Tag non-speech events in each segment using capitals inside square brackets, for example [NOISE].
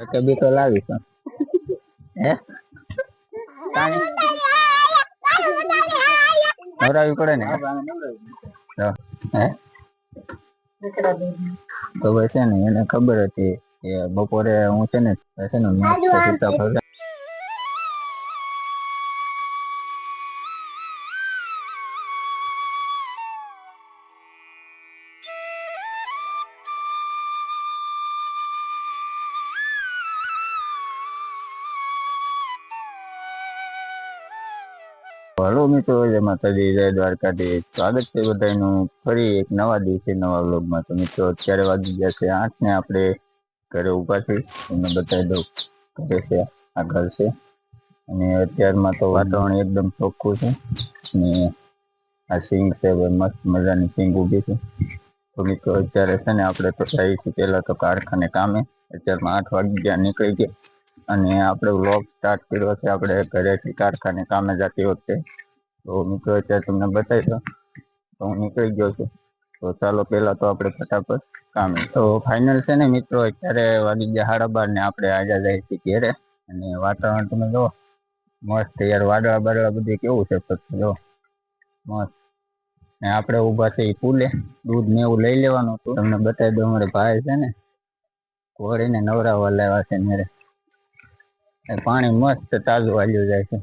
કે બી તો લાવીશ હે? પાણી નવરાવી પડે ને? હે. તો ભાઈ છે ને એને ખબર હતી કે બપોરે હું છે ને છે ને હલો મિત્રો, જય માતાજી, જય દ્વારકાધીશ. સ્વાગત છે બધાનું ફરી એક નવા દિવસે, નવા વ્લોગમાં. તો મિત્રો, અત્યારે વાગી ગયા છે આઠ ને આપણે ઘરે ઊભા છે તમને બતાવી દઉં, ઘરે છે આ ઘર છે. અને અત્યારમાં તો વાતાવરણ એકદમ ચોખ્ખું છે. અને આ સિંગ છે મસ્ત મજાની સિંગ ઊભી છે. તો મિત્રો, અત્યારે છે ને આપણે તો જઈએ છીએ પહેલા તો કારખાને કામે. અત્યારમાં આઠ વાગી ગયા, નીકળી ગયા. અને આપણે વ્લોગ સ્ટાર્ટ કર્યો છે. આપણે ઘરેથી કારખાને કામે જતી વખતે. તો મિત્રો, અત્યારે તમને બતાવી દો તો હું નીકળી ગયો છું. તો ચાલો, પહેલાં તો આપણે ફટાફટ કામે. તો ફાઇનલ છે ને મિત્રો, અત્યારે વાગી ગયા સાડા બાર ને આપણે આજે જાય છીએ ઘેરે. અને વાતાવરણ તમે જો મસ્ત યાર, વાદળા બાદળા બધું કેવું છે જો મસ્ત. ને આપણે ઊભા છે એ પુલે દૂધ ને એવું લઈ લેવાનું હતું. તમને બતાવી દો અમારે ભાઈ છે ને ઘોડીને નવરાવા લાવ્યા છે મેરે પાણી મસ્ત તાજું વાલ્યું જાય છે.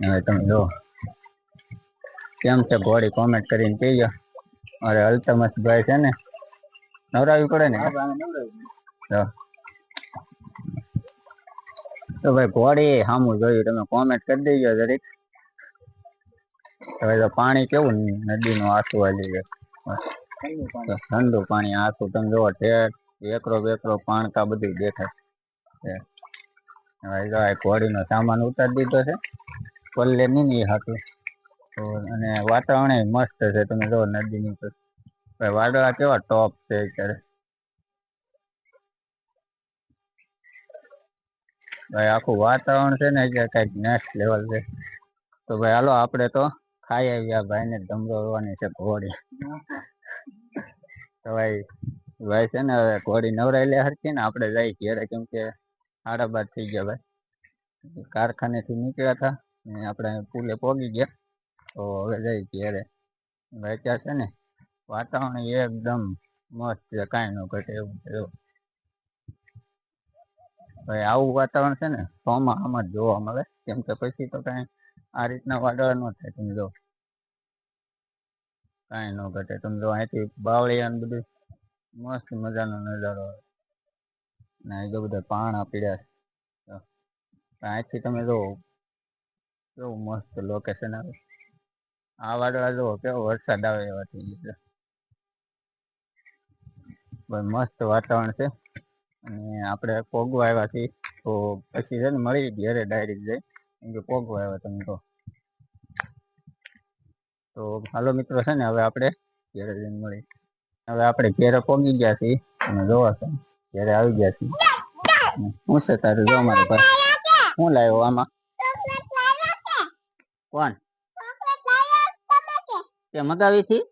હવે તમે જો કેમ છે ઘોડી કોમેન્ટ કરીને કહેજો. અરે અલ્તમસ ભાઈ છે ને, નવરાવી પડે ને? તો ભાઈ ઘોડી સામું જોયું, તમે કોમેન્ટ કરી દેજો જરીક. હવે તો પાણી કેવું નદીનું આસુ વાલી છે. તો ઠંડુ પાણી આસુ તમે જોવો ઠેર વેકરો વેકરો પાણકા બધું દેખાય હવે નો સામાન ઉતારી દીધો છે. પલ્લે નહીં નહીં અને વાતાવરણ મસ્ત છે. તમે જો નદીની ઉપર ભાઈ વાદળા કેવા ટોપ છે અત્યારે. ભાઈ આખું વાતાવરણ છે ને એટલે કંઈક નેક્સ્ટ લેવલ છે. તો ભાઈ હાલો આપણે તો ખાઈ આવ્યા ભાઈને ને ધમરોવાની છે ઘોડી. તો ભાઈ ભાઈ છે ને ઘોડી નવરાઈ લે હરખી ને આપણે જઈ ઘેરે કેમ કે સાડા બાર થઈ ગયા ભાઈ. કારખાનેથી નીકળ્યા હતા ને આપણે પુલે પહોંચી ગયા. તો હવે જઈ ઘેરે. ભાઈ ત્યાં છે ને વાતાવરણ એકદમ મસ્ત છે, કાંઈ ન ઘટે એવું છે. ભાઈ આવું વાતાવરણ છે ને ચોમાસામાં જ જોવા મળે. કેમ કે પછી તો કાંઈ આ રીતના વાદળ ન થાય, તમે જો. કાંઈ ન ઘટે. તમે જો અહીંથી બાવળિયા બધું મસ્ત મજાનો નજારો આવે. ને બધા પાણા પીડ્યા છે. અહીંથી તમે જો, કેવું મસ્ત લોકેશન આવે. આ વાદળા જો કેવો વરસાદ આવે એવા મસ્ત વાતાવરણ છે. અને આપણે પોગવા આવ્યાથી તો પછી છે ને મળી ઘેરે ડાયરેક્ટ જાય કેમ કે પોગવા આવ્યા તમે તો. તો હાલો મિત્રો છે ને, હવે આપણે ઘેરે જઈને મળી. હવે આપણે ઘેરે પોગી ગયા છીએ, અને જોવા છે. ઘેરે આવી ગયા છીએ હું છે તારું જો મારે ભાઈ શું લાવ્યો આમાં? કોણ? તે મગાવી હતી?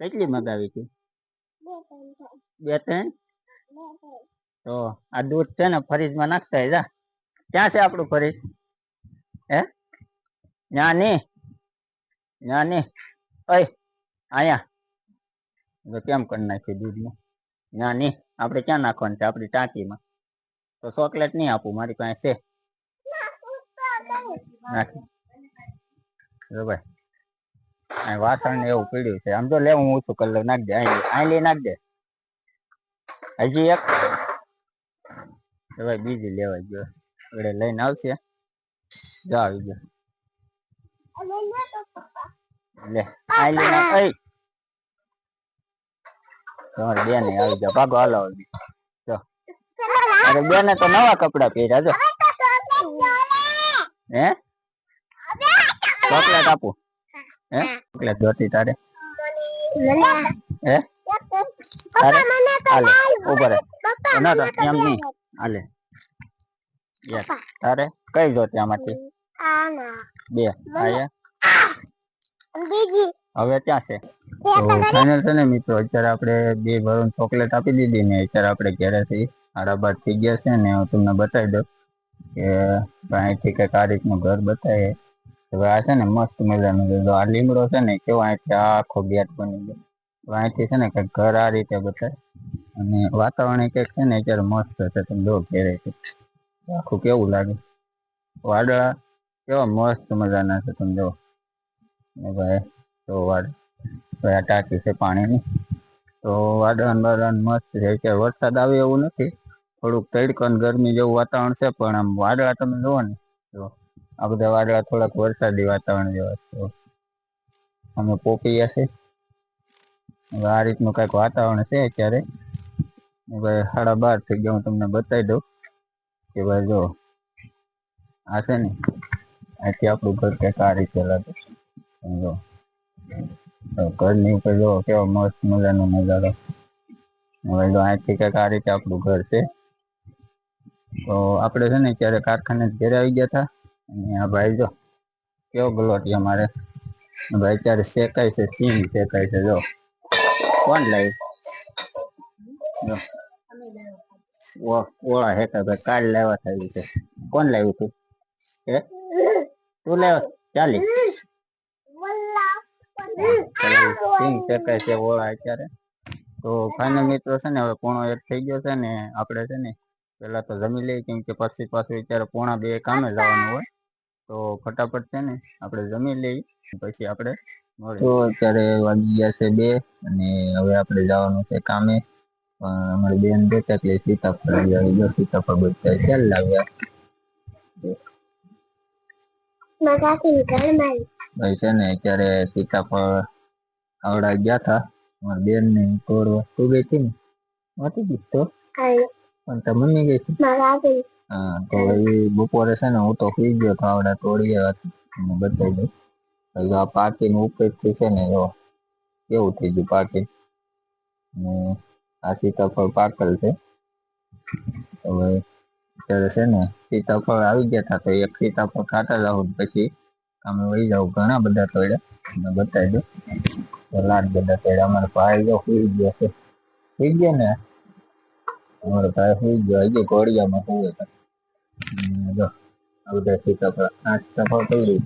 કેટલી મગાવી હતી? બે ત્રણ? તો આ દૂધ છે ને ફરીજમાં નાખતા જા. ક્યાં છે આપણું ફરીજ? હે? ત્યાં ની? ન્યા ની? ઓય તો કેમ કરી નાખ્યું દૂધમાં ત્યાં ની? આપણે ક્યાં નાખવાનું છે? આપણી ટાંકીમાં. તો ચોકલેટ નહીં આપું મારી પાસે છે. નાખી. ભાઈ. વાસણ ને એવું પીડ્યું છે. આમ તો લેવું હું ઓછું કલર નાખ દે અહીં અહીં લઈ નાખ દે. હજી એક. ભાઈ બીજી લેવા ગયો. એટલે લઈને આવશે. જા આવી ગયો. લે અહીં લઈ નાખ. અહીં તમારે બેન આવી ગયા ભાગો હાલો જો. અરે બેને તો નવા કપડા પહેર્યા જો. હે? ચોકલેટ આપું. હે? ચોકલેટ જોતી તારે? હે? તારે? હાલે ઉપર ના તો એમ નહીં. હાલે. તારે? કઈ જોતી આમાંથી? બે. આયા હવે ક્યાં છે? તો ફાઇનલ છે ને મિત્રો અત્યારે આપણે બે ભરણ ચોકલેટ આપી દીધી ને અત્યારે આપણે ઘેરેથી સાડા બાર થઈ ગયા છે ને હું તમને બતાવી દઉં કે અહીંથી કંઈક આ રીતનું ઘર બતાવે હવે આ છે ને મસ્ત મજાનું છે. આ લીમડો છે ને કેવો અહીંથી આખો ગેટ બની ગયો. હવે અહીંથી છે ને કંઈક ઘર આ રીતે બતાય અને વાતાવરણ કંઈક છે ને અત્યારે મસ્ત છે. તમે જો ઘેરે છે. આખું કેવું લાગે. વાદળા કેવા મસ્ત મજાના છે. તમે જો ભાઈ તો વાડ ભાઈ આ ટાંકી છે પાણીની. તો વાદળાન વાદળાન મસ્ત છે અત્યારે વરસાદ આવે એવું નથી. થોડુંક તડકો ને ગરમી જેવું વાતાવરણ છે, પણ આમ વાદળા તમે જુઓ ને, તો આ બધા વાદળા થોડાક વરસાદી વાતાવરણ જેવા છે. તો અમે પોપિયા છે. હવે આ રીતનું કંઈક વાતાવરણ છે અત્યારે. ને ભાઈ સાડા બાર થઈ ગયા, હું તમને બતાવી દઉં કે ભાઈ જો, આ છે ને અહીંથી આપણું ઘર કંઈક આ રીતે લાગે તમે જો તો ઘરની ઉપર જો કેવો મસ્ત મજાનો નજારો. હવે જો અહીંથી કંઈક આ રીતે આપણું ઘર છે. તો આપણે છે ને ત્યારે કારખાને ઘેરે આવી ગયા હતા અને આ ભાઈ જો, કેવો ગલોટિયા અમારે ભાઈ અત્યારે શેકાય છે સીમ શેકાય છે, જો. કોણ લાવ્યું? ઓળા હેકા ભાઈ, કાલ લાવ્યા થયું છે. કોણ લાવ્યું તું? હે? તું લાવ્યો ચાલી. સિંગ શેકાય છે ઓળા અત્યારે? તો ફાઇનલ મિત્રો છે ને હવે પોણો એક થઈ ગયો છે ને આપણે છે ને પેલા તો જમી લઈએ કેમ કે પછી પાછું અત્યારે પોણા બે કામે જવાનું હોય. તો ફટાફટ છે ને આપણે જમી લઈએ પછી આપણે તો અત્યારે વાગી ગયા છે બે અને હવે આપણે જવાનું છે કામે. પણ અમારી બેન બેઠા એટલે સીતાફળ લઈ આવી ગયો સીતાફળ બધા ક્યાં લાવ્યા? ભાઈ છે ને અત્યારે સીતાફળ આવડા ગયા હતા મારી બેન ને તોડવા વસ્તુ ગઈ હતી ને. નથી ગઈ તો. પણ તમે મમ્મી ગઈ હતી? હા તો એ બપોરે છે ને હું તો સુઈ ગયો તો આવડા તોડી આવ્યા બતાવી દઉં એટલે આ પાકીને ઉપરથી છે ને જો કેવું થઈ ગયું પાકી ને આ સીતાફળ પાકલ છે. હવે અત્યારે છે ને સીતાફળ આવી ગયા હતા તો એક સીતાફળ ખાતા જાવ પછી અમે વહી જાવ ઘણા બધા તોડ્યા અને બતાવી દઉં. તો બધા તોડ્યા અમારા ભાઈ જો સુઈ ગયા છે. સુઈ ગયા ને? અમારો ભાઈ સુઈ ગયો. હજી ઘોડિયામાં સુવે હમ, જો આ બધા સીતાફળ આઠ સીતાફળ તોડી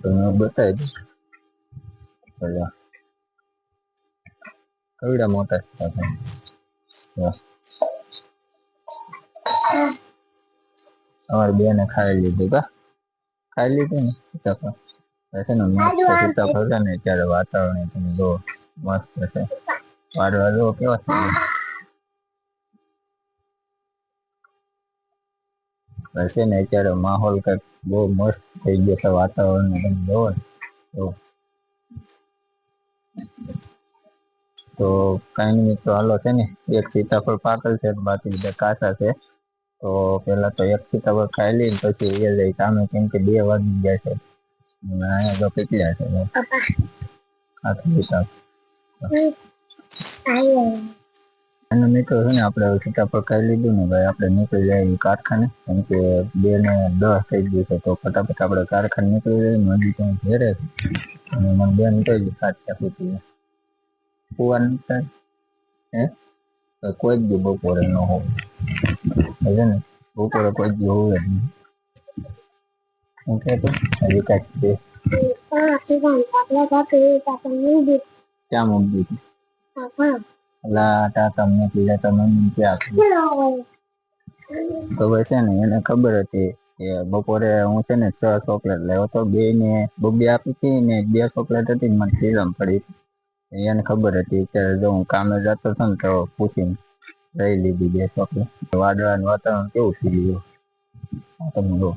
તો હું બતાવી દઉં. કવિડા મોટા સીતાફળ અમારી બેને ખાઈ લીધું કા? ખાઈ લીધું ને? સીતાફળ તો છે ને મસ્ત સીતાફળ છે ને અત્યારે વાતાવરણ તમે જો મસ્ત છે. વાદળા જો કેવા છે? તો ને અત્યારે માહોલ કંઈક બહુ મસ્ત થઈ ગયો છે વાતાવરણ ને તમે જોવો ને. તો તો કઈ નહીં મિત્રો હાલો છે ને એક સીતાફળ પાકલ છે બાકી બધા કાચા છે. તો પેલા તો એક તબક ખાઈ લઈ પછી એ લઈ સામે કેમ કે બે વાગી ગયા છે. અહીંયા તો કેટલા છે. આખી સીતાફળ અને મિત્રો છે ને આપણે સીતાફળ ખાઈ લીધું ને ભાઈ આપણે નીકળી જાય કારખાને. કેમ કે બે ને દસ થઈ ગયું છે તો ફટાફટ આપણે કારખાને નીકળી જાય ને હજી ત્યાં ઘેરે છે. અને મને બેન કહી દે સાચા સુધી કુવા નીકળે. હે? તો કોઈ દી બપોરે ન હોય ને બપોરે કોઈ જ દી હું કાંઈક તો ભાઈ છે ને એને ખબર હતી કે બપોરે હું છે ને છ ચોકલેટ લેવો તો બે ને બબ્બી આપી હતી ને બે ચોકલેટ હતી મને ફીરમ પડી. એને ખબર હતી અત્યારે જો હું કામે જતો હતો ને તો પૂછીને રહી લીધી બે ચોકલેટ વાદળાનું વાતાવરણ કેવું થઈ ગયું? તમે જો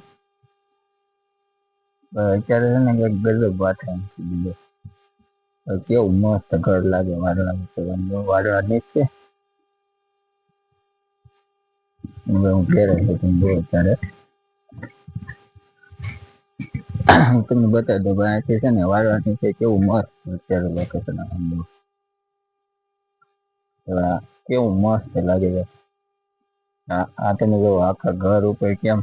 અત્યારે છે ને કંઈક ગજબ વાતાવરણ થઈ ગયું. કેવું મસ્ત ઘર લાગે વાદળા વાદળા છે. હવે હું ઘેરે છું અત્યારે. હું તમને બતાવી દઉં અહીંથી છે ને વાળવાની છે કેવું મસ્ત અત્યારે લોકેશન કેવું મસ્ત લાગે છે. આ આ તમે જો આખા ઘર ઉપર કેમ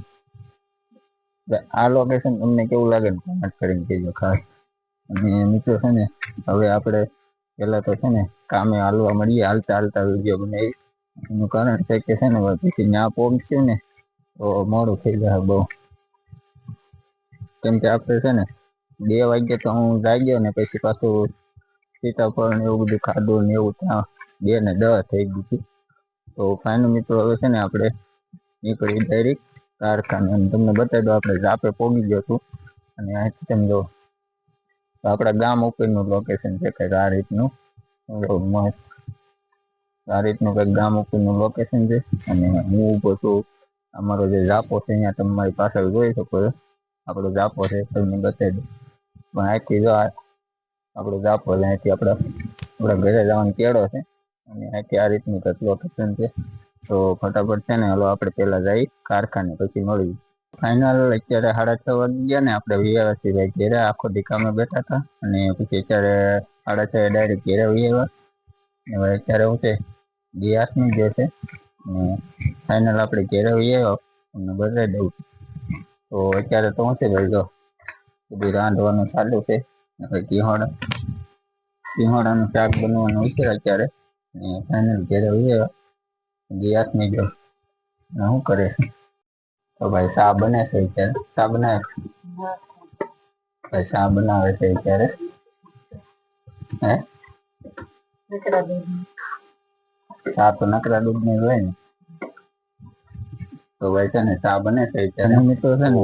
આ લોકેશન તમને કેવું લાગે ને કોમેન્ટ કરીને કહેજો ખાસ. અને મિત્રો છે ને, હવે આપણે પેલા તો છે ને કામે હાલવા મળીએ, હાલતા હાલતા વીડિયો બનાવી એનું કારણ છે કે છે ને પછી ત્યાં પહોંચ્યું ને, તો મોડું થઈ જાય બહુ. કેમ કે આપણે છે ને, બે વાગે તો હું જાગ્યો ને પછી પાછું સીતાફળ ને એવું બધું ખાધું ને એવું ત્યાં બે ને દસ થઈ ગઈ હતી. તો ફાઇનલ મિત્રો હવે છે ને આપણે નીકળી ડાયરેક્ટ કારખાને. તમને બતાવી દો આપણે જાપે પોગી ગયો છું. અને અહીંથી તમે જો, આપણા ગામ ઉપરનું લોકેશન છે કંઈક આ રીતનું. મસ્ત, આ રીતનું કંઈક ગામ ઉપરનું લોકેશન છે. અને હું ઊભો છું. અમારો જે જાપો છે, અહીંયા તમે મારી પાછળ જોઈ શકો છો. આપણો જાપો છે તમને બતાવી દઉં. પણ અહીંથી જો આપણો જાપો છે, અહીંથી આપણા આપણા ઘરે જવાનો કેળો છે. અને અહીંથી આ રીતનું કંઈક લોકેશન છે. તો ફટાફટ છે ને, હાલો આપણે પહેલાં જઈ કારખાને, પછી મળીએ. ફાઇનલ અત્યારે સાડા છ વાગ્યા ગયા ને, આપણે વ્યવસ્થિત ભાઈ ઘેરે આખો દીકામાં કામે બેઠા હતા. અને પછી અત્યારે સાડા છ ડાયરેક્ટ ઘેરે આવ્યા હવે અત્યારે હું છે ગેસની જે છે. ફાઇનલ આપણે ઘેરે આવ્યો અને બદલાઈ દઉં. તો અત્યારે તો શું છે ભાઈ જો બધું રાંધવાનું ચાલુ છે. હવે ટીહોડા ટીહોડાનું શાક બનવાનું છે અત્યારે. અને ફાઇનલ ઘેરે હોય ગેસ નહીં જો શું કરે છે? તો ભાઈ શા બને છે અત્યારે. શા બનાવે ભાઈ શા બનાવે છે અત્યારે. હે? શા તો નકરા દૂધની હોય ને. તો ભાઈ છે ને ચા બને છે અત્યારે. મિત્રો છે ને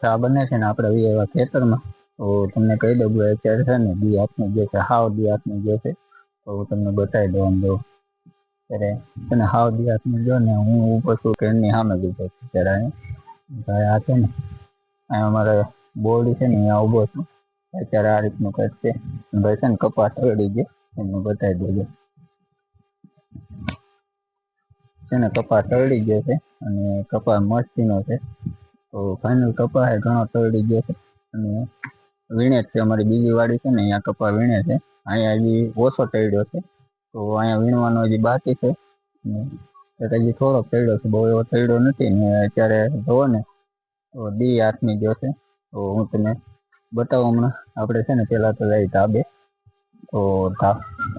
ચા બને છે ને આપણે આવી એવા ખેતરમાં. તો તમને કહી દઉં ભાઈ અત્યારે છે ને દી હાથની જે છે હાવ બી હાથની જે છે તો હું તમને બતાવી દઉં આમ જો. ત્યારે છે ને હાવ બી હાથની જો ને હું ઉપર છું કે એમની સામે બેઠો છું ત્યારે ભાઈ આ છે ને અહીંયા અમારે બોરડી છે ને અહીંયા ઊભો છું. અત્યારે આ રીતનું કટ છે. ભાઈ છે ને કપાસ તળી ગયો એમને બતાવી દેજો. છે ને કપાસ તળી ગયો છે. અને કપા મસ્તીનો છે. તો ફાઇનલ કપા એ ઘણો તળી ગયો છે. અને વીણે જ છે અમારી બીજી વાડી છે ને અહીંયા કપા વીણે છે. અહીંયા હજી ઓછો તળ્યો છે. તો અહીંયા વીણવાનો હજી બાકી છે. અને હજી થોડોક તળ્યો છે બહુ એવો તળ્યો નથી. ને અત્યારે જુઓ ને તો દી હાથની જો છે. તો હું તમને બતાવું હમણાં. આપણે છે ને પહેલાં તો જાય ધાબે. તો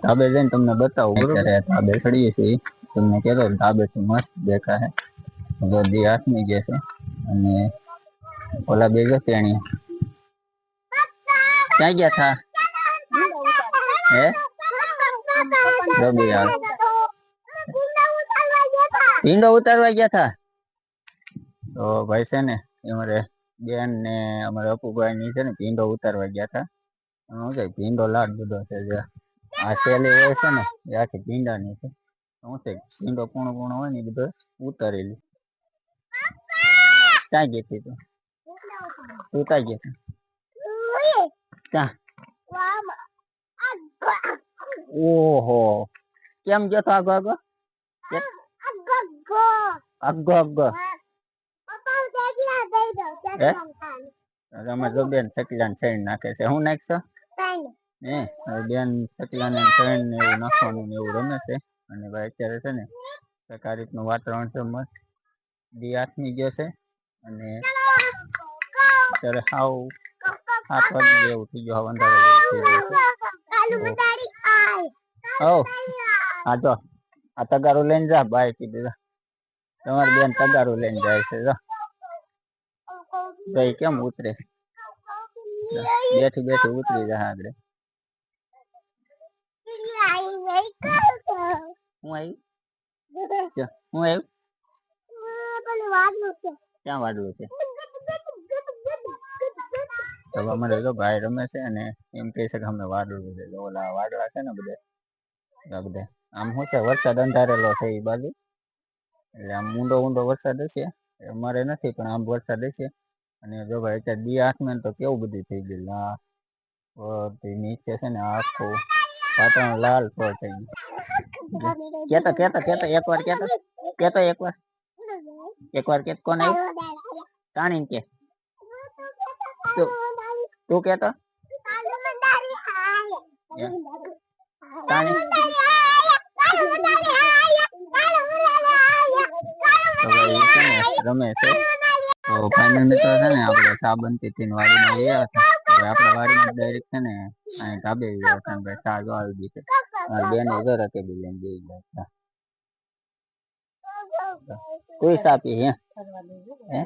ધાબે જઈને તમને બતાવું. અત્યારે ધાબે ચડીએ છીએ. તમને કહેતો છે મસ્ત દેખાય. જો દી હાથની જે છે અને ઓલા બે જો તેણી. ક્યાં ગયા થા? હે? જો બે ભીંડો ઉતારવા ગયા થા? તો ભાઈ છે ને અમારે બેન ને અમારે અપુભાઈ ની છે ને ભીંડો ઉતારવા ગયા હતા શું છે ભીંડો લાડ બધો છે જે. આ શેલી હોય છે ને, એ આખી ભીંડાની છે. શું છે ભીંડો પૂણો પૂણો હોય ને એ બધો ઉતારેલી ક્યાં હતી તું? તું ક્યાં હતી? ક્યાં? ઓહો. કેમ ગયો તો આગો આગો? આગો આગો. હે? હવે બેન ચકલા ને નાખે છે. શું નાખશો? હે? બેન ચકલા ને એવું નાખવાનું એવું રમે છે. અને ભાઈ અત્યારે છે ને આ રીતનું વાતાવરણ છે મસ્ત. દી હાથની ગયો છે. અને અત્યારે હાવ સાત વાગી ગયા થઈ ગયો અંધારા ઓ હા જો. આ તગારું લઈને જા બાય કીધું જા. તમારી બેન તગારું લઈને જાય છે જો. ભાઈ કેમ ઉતરે? બેઠી બેઠી ઉતરી જાય આગળ. હું આવી જો, હું આવ્યું ક્યાં વાડલું છે? તો અમારે જો ભાઈ રમે છે અને એમ કહે છે કે અમે વાડલું છે. ઓલા વાડલા છે ને બધા બધા. આમ શું છે વરસાદ અંધારેલો છે એ બાજુ? એટલે આમ ઊંડો ઊંડો વરસાદ હશે. અમારે નથી પણ આમ વરસાદ હશે. અને જો ભાઈ અત્યારે દી આંખમાં તો કેવું બધું થઈ ગયું. આ નીચે છે ને આખું પાટણ લાલ ફળ થઈ ગયું. [LAUGHS] કેતો કેતો કેતો એક વાર કેતો કેતો એક વાર એક વાર કે. કોણ આવ્યું તાણી. કે તું કેતો રમે છે? તો ફાઇનલ મિત્રો છે ને, આપણે સાબંતી થી વાડીમાં ગયા હતા. આપણે વાડીમાં ડાયરેક્ટ છે ને, અહીં ધાબે ગયા હતા ભાઈ ચા બેન ઘર હતી ગયા હતા. કોઈ સાપી હે? હે?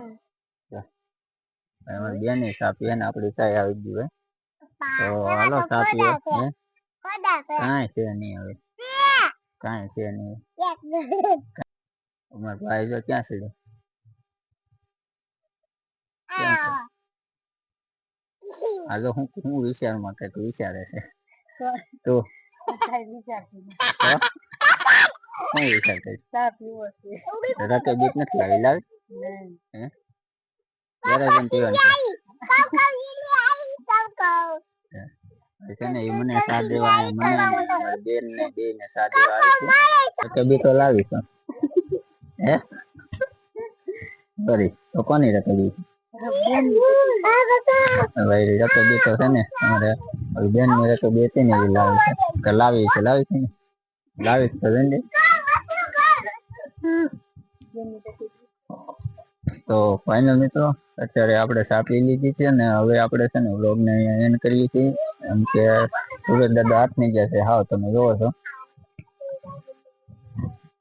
અમારી બેન સાપી હે ને આપડી ચાય આવી ગઈ હોય તો હાલો સાપી હે કાંઈ છે નહીં હવે. કાંઈ છે નહીં. અમારા ભાઈ જો ક્યાં છે? હાલો હું હું વિચારમાં કંઈક વિચારે છે. તો શું વિચાર કરીશ રાતે બીક નથી લાવી લાવી? હે? પીવાનું છે? છે ને એ મને સાથ દેવા મને બેન ને બે ને સાથ દેવા આવી છે. બી તો લાવી હે? સોરી તો કોની રાતે બી ભાઈ રાતે બી તો છે ને અમારે મારી બેનની રાતે બે હતી ને લાવી છે. કે લાવી છે લાવી છે ને? લાવી છે તો જોઈને. તો ફાઇનલ મિત્રો, અત્યારે આપણે ચા લીધી છે ને હવે આપણે છે ને વ્લોગ ને અહીંયા એન્ડ કરીએ છીએ. એમ કે સુરત દાદા હાથની ગયા છે. હાવ તમે જોવો છો.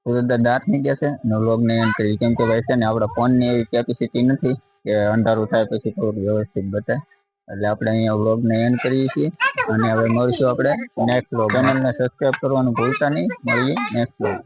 સુરત દાદા હાથની ગયા છે અને વ્લોગ ને એન્ડ કરીએ. કેમ કે ભાઈ છે ને આપણા ફોનની એવી કેપેસિટી નથી કે અંધારું થાય પછી થોડુંક વ્યવસ્થિત બતાય. એટલે આપણે અહીંયા વ્લોગ ને એન્ડ કરીએ છીએ. અને હવે મળશું આપણે નેક્સ્ટ વ્લોગ ચેનલને સબસ્ક્રાઇબ કરવાનું ભૂલતા નહીં. મળીએ નેક્સ્ટ વ્લોગ